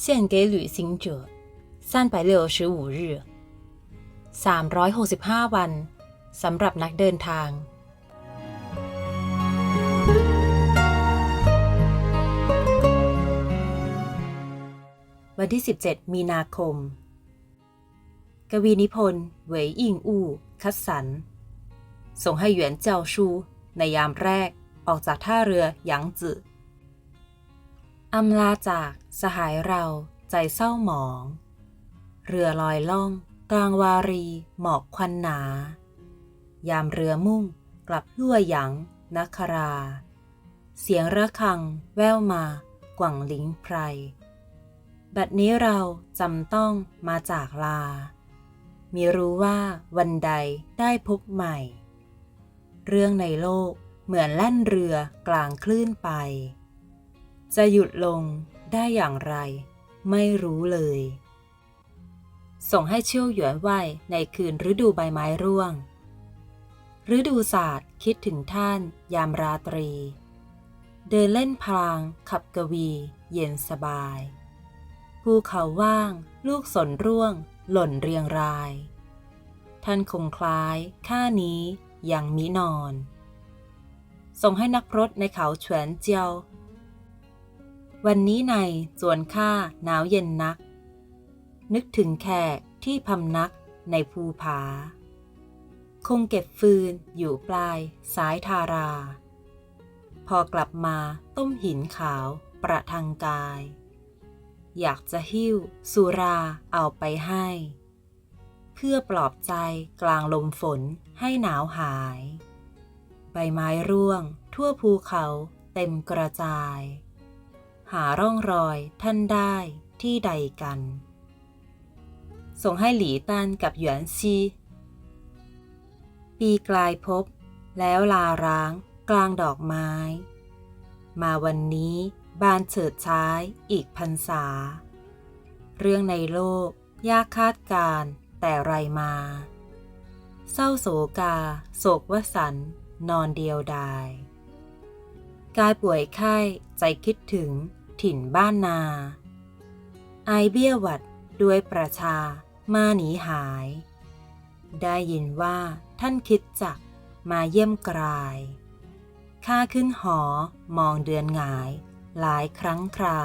献给旅行者三百六十五日365 วันสำหรับนักเดินทาง วันที่ 17 มีนาคม กวีนิพนธ์เหวยอิงอู้ คัดสรร ส่งให้หยวนเจ้าชู ในยามแรกออกจากท่าเรือหยางจื่อ อำลาจากสหายเราใจเศร้าหมอง เรือลอยล่อง กลางวารีหมอกควันหนา ยามเรือมุ่งกลับลั่วหยังนัครา เสียงระฆังแว่วมากว่างลิงไพร บัดนี้เราจำต้องมาจากลา มีรู้ว่าวันใดได้พบใหม่ เรื่องในโลกเหมือนแล่นเรือกลางคลื่นไป จะหยุดลงได้อย่างไร ไม่รู้เลย ส่งให้เชี่ยวหยวนไหวในคืนฤดูใบไม้ร่วง ฤดูศาสตร์คิดถึงท่านยามราตรี เดินเล่นพลางขับกวีเย็นสบาย ภูเขาว่าง ลูกสนร่วง หล่นเรียงราย ท่านคงคล้ายข้านี้ยังมินอน ส่งให้นักพรตในเขาเฉวนเจียว วันนี้ในจวนข้าหนาวเย็นนัก นึกถึงแขกที่พำนักในภูผา คงเก็บฟืนอยู่ปลายสายทารา พอกลับมาต้มหินขาวประทังกาย อยากจะหิ้วสุราเอาไปให้ เพื่อปลอบใจกลางลมฝนให้หนาวหาย ใบไม้ร่วงทั่วภูเขาเต็มกระจาย หาร่องรอยท่านได้ที่ใดกัน ส่งให้หลีตันกับหยวนซี ปีกลายพบ แล้วลาร้างกลางดอกไม้ มาวันนี้บานเฉิดช้ายอีกพรรษา เรื่องในโลกยากคาดการแต่ไรมา เศร้าโศกา โศกวสันนอนเดียวดาย กายป่วยไข้ใจคิดถึง ถิ่นบ้านนา ไอเบี้ยหวัดด้วยประชามาหนีหาย ได้ยินว่าท่านคิดจักมาเยี่ยมกลาย ข้าขึ้นหอมองเดือนหงายหลายครั้งครา